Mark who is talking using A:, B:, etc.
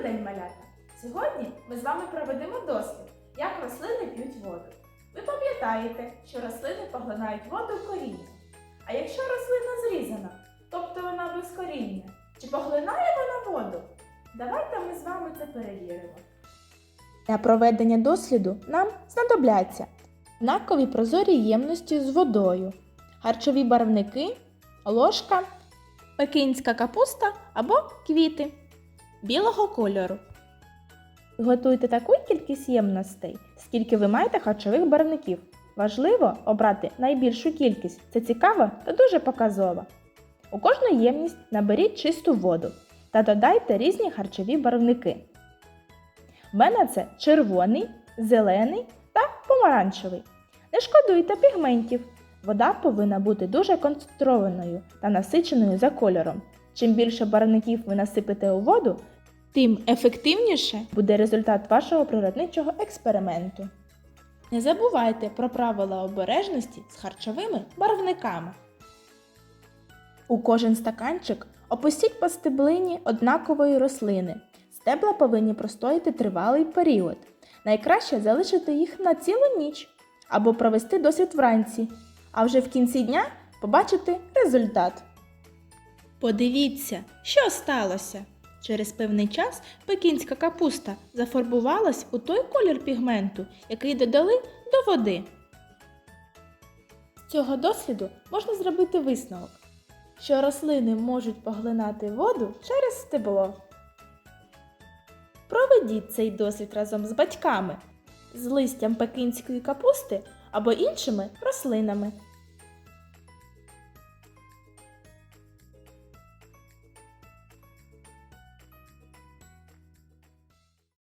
A: Добрий день, малята! Сьогодні ми з вами проведемо дослід, як рослини п'ють воду. Ви пам'ятаєте, що рослини поглинають воду коріння. А якщо рослина зрізана, тобто вона без коріння, чи поглинає вона воду? Давайте ми з вами це перевіримо. Для проведення досліду нам знадобляться однакові прозорі ємності з водою, харчові барвники, ложка, пекінська капуста або квіти білого кольору. Готуйте таку кількість ємностей, скільки ви маєте харчових барвників. Важливо обрати найбільшу кількість. Це цікаво та дуже показово. У кожну ємність наберіть чисту воду та додайте різні харчові барвники. В мене це червоний, зелений та помаранчевий. Не шкодуйте пігментів. Вода повинна бути дуже концентрованою та насиченою за кольором. Чим більше барвників ви насипите у воду, тим ефективніше буде результат вашого природничого експерименту. Не забувайте про правила обережності з харчовими барвниками. У кожен стаканчик опустіть по стеблині однакової рослини. Стебла повинні простояти тривалий період. Найкраще залишити їх на цілу ніч або провести досвід вранці, а вже в кінці дня побачити результат. Подивіться, що сталося. Через певний час пекінська капуста зафарбувалась у той колір пігменту, який додали до води. З цього досліду можна зробити висновок, що рослини можуть поглинати воду через стебло. Проведіть цей досвід разом з батьками, з листям пекінської капусти або іншими рослинами.